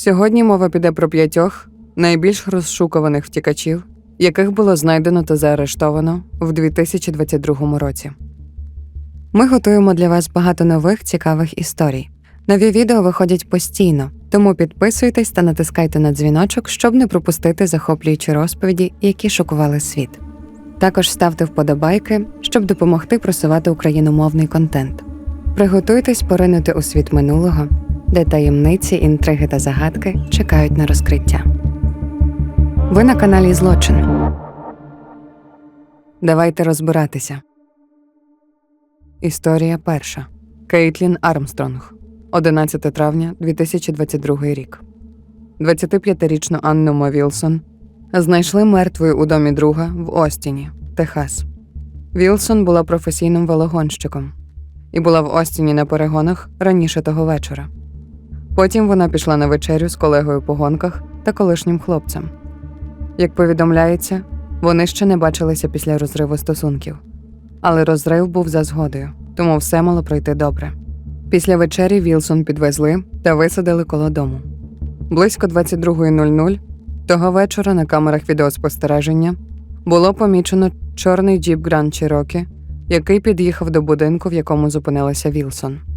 Сьогодні мова піде про п'ятьох найбільш розшукуваних втікачів, яких було знайдено та заарештовано в 2022 році. Ми готуємо для вас багато нових цікавих історій. Нові відео виходять постійно, тому підписуйтесь та натискайте на дзвіночок, щоб не пропустити захоплюючі розповіді, які шокували світ. Також ставте вподобайки, щоб допомогти просувати україномовний контент. Приготуйтесь поринути у світ минулого, де таємниці, інтриги та загадки чекають на розкриття. Ви на каналі Злочин. Давайте розбиратися. Історія перша. Кейтлін Армстронг. 11 травня 2022 рік. 25-річну Анну Мо Вілсон знайшли мертвою у домі друга в Остіні, Техас. Вілсон була професійним велогонщиком і була в Остіні на перегонах раніше того вечора. Потім вона пішла на вечерю з колегою по гонках та колишнім хлопцем. Як повідомляється, вони ще не бачилися після розриву стосунків, але розрив був за згодою, тому все мало пройти добре. Після вечері Вілсон підвезли та висадили коло дому. Близько 22.00 того вечора на камерах відеоспостереження було помічено чорний джіп Гранд Чирокі, який під'їхав до будинку, в якому зупинилася Вілсон.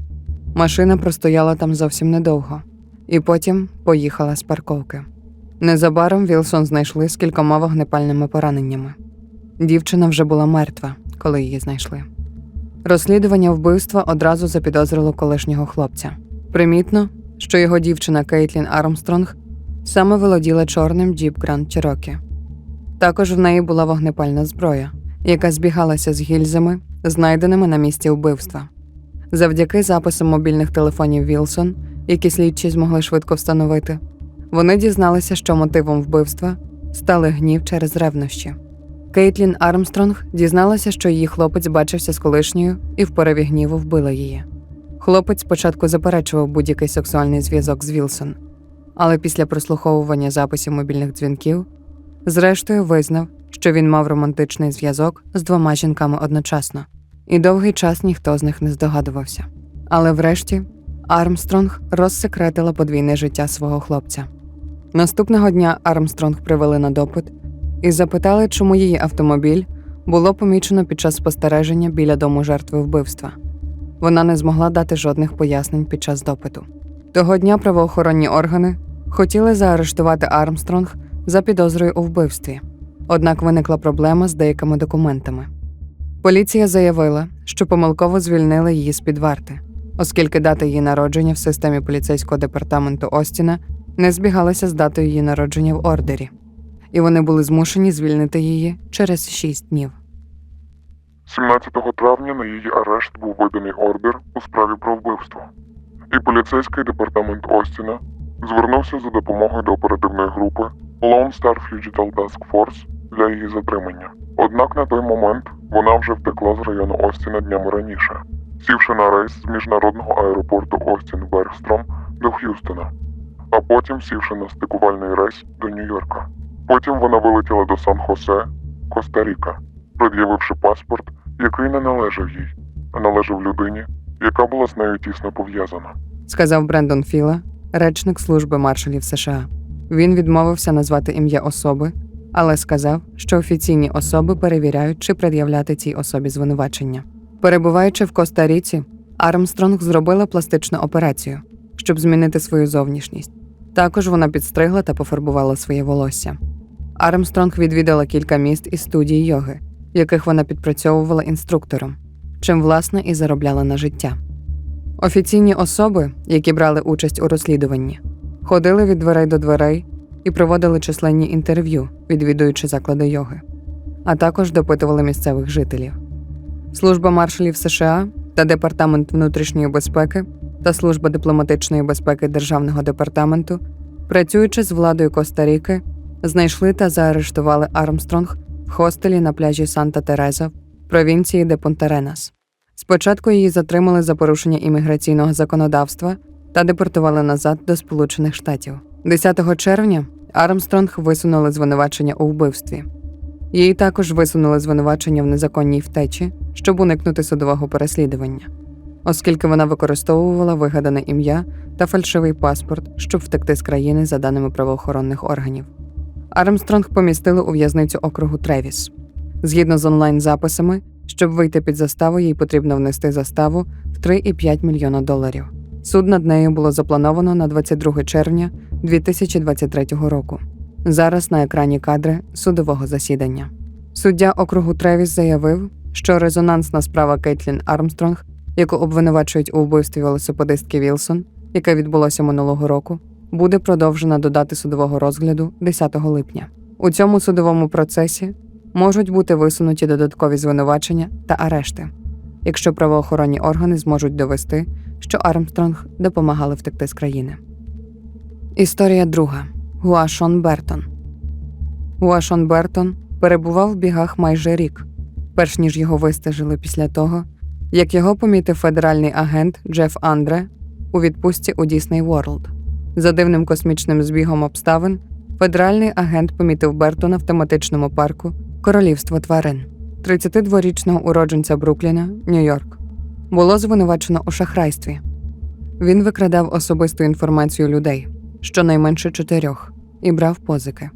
Машина простояла там зовсім недовго, і потім поїхала з парковки. Незабаром Вілсон знайшли з кількома вогнепальними пораненнями. Дівчина вже була мертва, коли її знайшли. Розслідування вбивства одразу запідозрило колишнього хлопця. Примітно, що його дівчина Кейтлін Армстронг саме володіла чорним Jeep Grand Cherokee. Також в неї була вогнепальна зброя, яка збігалася з гільзами, знайденими на місці вбивства. Завдяки записам мобільних телефонів Вілсон, які слідчі змогли швидко встановити, вони дізналися, що мотивом вбивства стали гнів через ревнощі. Кейтлін Армстронг дізналася, що її хлопець бачився з колишньою і в пориві гніву вбила її. Хлопець спочатку заперечував будь-який сексуальний зв'язок з Вілсон, але після прослуховування записів мобільних дзвінків, зрештою визнав, що він мав романтичний зв'язок з двома жінками одночасно, і довгий час ніхто з них не здогадувався. Але врешті Армстронг розсекретила подвійне життя свого хлопця. Наступного дня Армстронг привели на допит і запитали, чому її автомобіль було помічено під час спостереження біля дому жертви вбивства. Вона не змогла дати жодних пояснень під час допиту. Того дня правоохоронні органи хотіли заарештувати Армстронг за підозрою у вбивстві, однак виникла проблема з деякими документами. Поліція заявила, що помилково звільнили її з під варти, оскільки дата її народження в системі поліцейського департаменту Остіна не збігалася з датою її народження в ордері, і вони були змушені звільнити її через 6 днів. 17 травня на її арешт був виданий ордер у справі про вбивство, і поліцейський департамент Остіна звернувся за допомогою до оперативної групи Lone Star Digital Task Force для її затримання. Однак на той момент вона вже втекла з району Остіна днями раніше, сівши на рейс з міжнародного аеропорту Остін Бергстром до Х'юстона, а потім сівши на стикувальний рейс до Нью-Йорка. Потім вона вилетіла до Сан-Хосе, Коста-Ріка, пред'явивши паспорт, який не належав їй, а належав людині, яка була з нею тісно пов'язана. сказав Брендон Філа, речник служби маршалів США. Він відмовився назвати ім'я особи, але сказав, що офіційні особи перевіряють, чи пред'являти цій особі звинувачення. Перебуваючи в Коста-Ріці, Армстронг зробила пластичну операцію, щоб змінити свою зовнішність. Також вона підстригла та пофарбувала своє волосся. Армстронг відвідала кілька міст і студій йоги, в яких вона підпрацьовувала інструктором, чим власне і заробляла на життя. Офіційні особи, які брали участь у розслідуванні, ходили від дверей до дверей і проводили численні інтерв'ю, відвідуючи заклади йоги, а також допитували місцевих жителів. Служба маршалів США та Департамент внутрішньої безпеки та Служба дипломатичної безпеки Державного департаменту, працюючи з владою Коста-Ріки, знайшли та заарештували Армстронг в хостелі на пляжі Санта Тереза в провінції де Понтеренас. Спочатку її затримали за порушення імміграційного законодавства та депортували назад до Сполучених Штатів. 10 червня Армстронг висунули звинувачення у вбивстві. Їй також висунули звинувачення в незаконній втечі, щоб уникнути судового переслідування. оскільки вона використовувала вигадане ім'я та фальшивий паспорт, щоб втекти з країни за даними правоохоронних органів. Армстронг помістили у в'язницю округу Тревіс. Згідно з онлайн-записами, щоб вийти під заставу, їй потрібно внести заставу в 3,5 мільйона доларів. Суд над нею було заплановано на 22 червня 2023 року. Зараз на екрані кадри судового засідання. Суддя округу Тревіс заявив, що резонансна справа Кейтлін Армстронг, яку обвинувачують у вбивстві велосипедистки Вілсон, яка відбулося минулого року, буде продовжена до дати судового розгляду 10 липня. У цьому судовому процесі можуть бути висунуті додаткові звинувачення та арешти, якщо правоохоронні органи зможуть довести, що Армстронг допомагали втекти з країни. Історія друга Гуашон Бертон. Гуашон Бертон перебував в бігах майже рік, перш ніж його вистежили після того, як його помітив федеральний агент Джеф Андре у відпустці у Дісней Ворлд. За дивним космічним збігом обставин, федеральний агент помітив Бертона в тематичному парку Королівство тварин, 32-річного уродженця Брукліна, Нью-Йорк. Було звинувачено у шахрайстві. Він викрадав особисту інформацію людей, щонайменше чотирьох, і брав позики.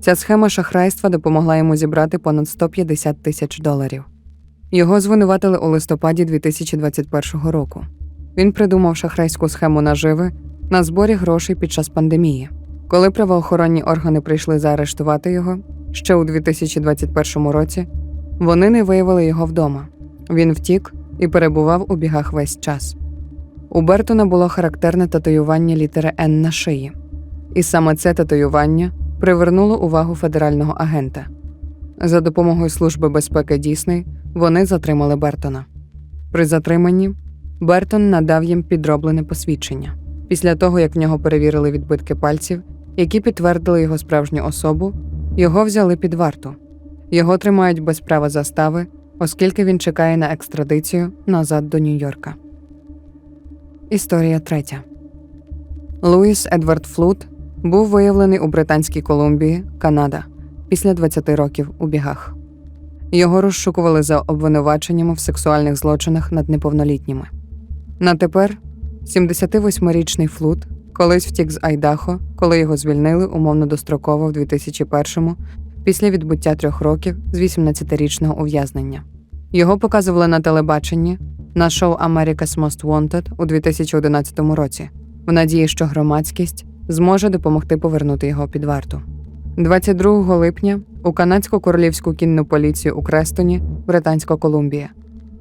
Ця схема шахрайства допомогла йому зібрати понад 150 тисяч доларів. Його звинуватили у листопаді 2021 року. Він придумав шахрайську схему наживи на зборі грошей під час пандемії. Коли правоохоронні органи прийшли заарештувати його ще у 2021 році, вони не виявили його вдома. Він втік і перебував у бігах весь час. У Бертона було характерне татуювання літери Н на шиї, і саме це татуювання привернуло увагу федерального агента. За допомогою Служби безпеки Дісней вони затримали Бертона. При затриманні Бертон надав їм підроблене посвідчення. Після того, як в нього перевірили відбитки пальців, які підтвердили його справжню особу, його взяли під варту. Його тримають без права застави, оскільки він чекає на екстрадицію назад до Нью-Йорка. Історія третя. Луїс Едвард Флут був виявлений у Британській Колумбії, Канада, після 20 років у бігах. Його розшукували за обвинуваченнями в сексуальних злочинах над неповнолітніми. На тепер 78-річний Флут колись втік з Айдахо, коли його звільнили умовно достроково в 2001-му після відбуття трьох років з 18-річного ув'язнення. Його показували на телебаченні на шоу America's Most Wanted у 2011 році, в надії, що громадськість зможе допомогти повернути його під варту. 22 липня у канадську королівську кінну поліцію у Крестоні, Британська Колумбія,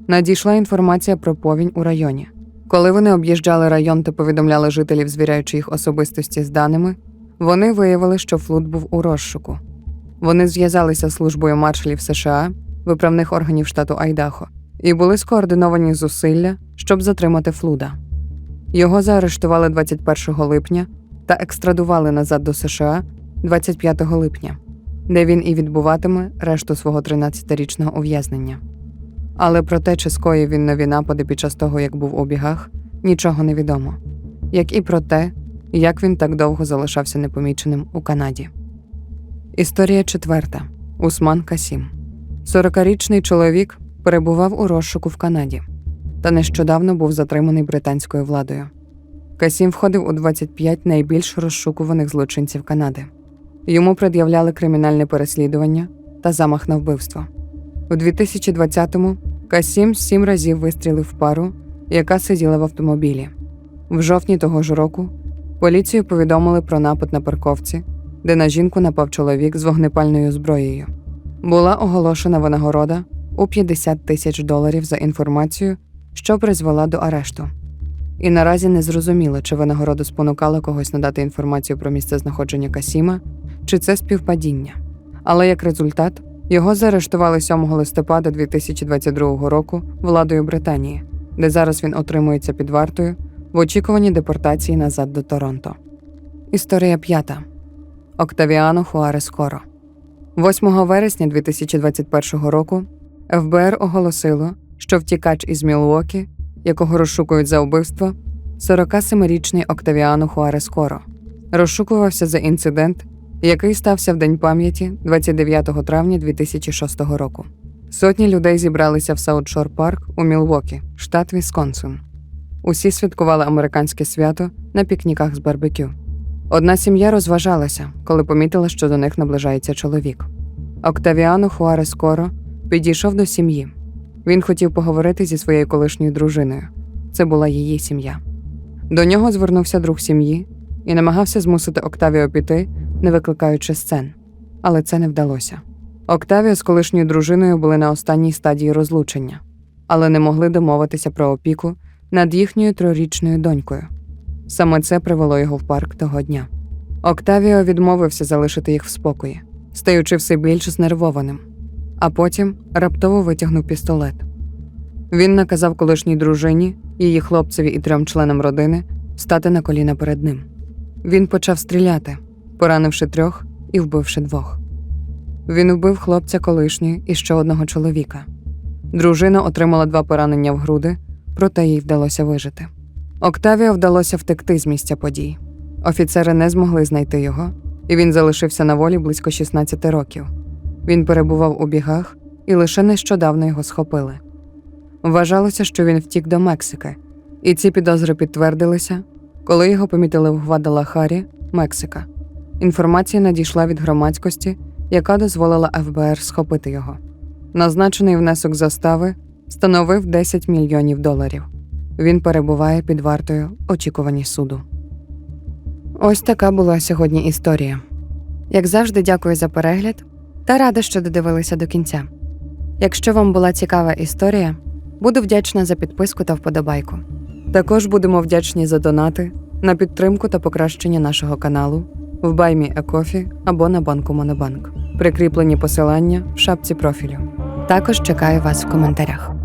надійшла інформація про повінь у районі. Коли вони об'їжджали район та повідомляли жителів, звіряючи їх особистості з даними, вони виявили, що флут був у розшуку. Вони зв'язалися з службою маршалів США, виправних органів штату Айдахо, і були скоординовані зусилля, щоб затримати Флуда. Його заарештували 21 липня та екстрадували назад до США 25 липня, де він і відбуватиме решту свого 13-річного ув'язнення. Але про те, чи скоїв він нові напади під час того, як був у бігах, нічого не відомо, як і про те, як він так довго залишався непоміченим у Канаді. Історія четверта. Усман Касім. 40-річний чоловік перебував у розшуку в Канаді та нещодавно був затриманий британською владою. Касім входив у 25 найбільш розшукуваних злочинців Канади. Йому пред'являли кримінальне переслідування та замах на вбивство. У 2020-му Касім сім разів вистрілив в пару, яка сиділа в автомобілі. В жовтні того ж року поліцію повідомили про напад на парковці, де на жінку напав чоловік з вогнепальною зброєю. Була оголошена винагорода у 50 тисяч доларів за інформацію, що призвела до арешту. І наразі не зрозуміло, чи винагорода спонукала когось надати інформацію про місце знаходження Касіма, чи це співпадіння. Але як результат, його заарештували 7 листопада 2022 року владою Британії, де зараз він отримується під вартою в очікуванні депортації назад до Торонто. Історія п'ята. Октавіано Хуарес Коро. 8 вересня 2021 року ФБР оголосило, що втікач із Мілуокі, якого розшукують за вбивство, 47-річний Октавіано Хуарес Коро, розшукувався за інцидент, який стався в День пам'яті 29 травня 2006 року. Сотні людей зібралися в Саутшор Парк у Мілвокі, штат Вісконсин. Усі святкували американське свято на пікніках з барбекю. Одна сім'я розважалася, коли помітила, що до них наближається чоловік. Октавіано Хуарес Коро підійшов до сім'ї. Він хотів поговорити зі своєю колишньою дружиною. Це була її сім'я. До нього звернувся друг сім'ї і намагався змусити Октавіо піти, не викликаючи сцен. Але це не вдалося. Октавіо з колишньою дружиною були на останній стадії розлучення, але не могли домовитися про опіку над їхньою трирічною донькою. Саме це привело його в парк того дня. Октавіо відмовився залишити їх в спокої, стаючи все більш знервованим, а потім раптово витягнув пістолет. Він наказав колишній дружині, її хлопцеві і трьом членам родини стати на коліна перед ним. Він почав стріляти, поранивши трьох і вбивши двох. Він вбив хлопця колишньої і ще одного чоловіка. Дружина отримала два поранення в груди, проте їй вдалося вижити. Октавіо вдалося втекти з місця подій. Офіцери не змогли знайти його, і він залишився на волі близько 16 років. Він перебував у бігах, і лише нещодавно його схопили. Вважалося, що він втік до Мексики, і ці підозри підтвердилися, коли його помітили в Гвадалахарі, Мексика. Інформація надійшла від громадськості, яка дозволила ФБР схопити його. Назначений внесок застави становив 10 мільйонів доларів. Він перебуває під вартою очікувані суду. Ось така була сьогодні історія. Як завжди, дякую за перегляд та рада, що додивилися до кінця. Якщо вам була цікава історія, буду вдячна за підписку та вподобайку. Також будемо вдячні за донати на підтримку та покращення нашого каналу в Баймі Екофі або на банку Монобанк. Прикріплені посилання в шапці профілю. Також чекаю вас в коментарях.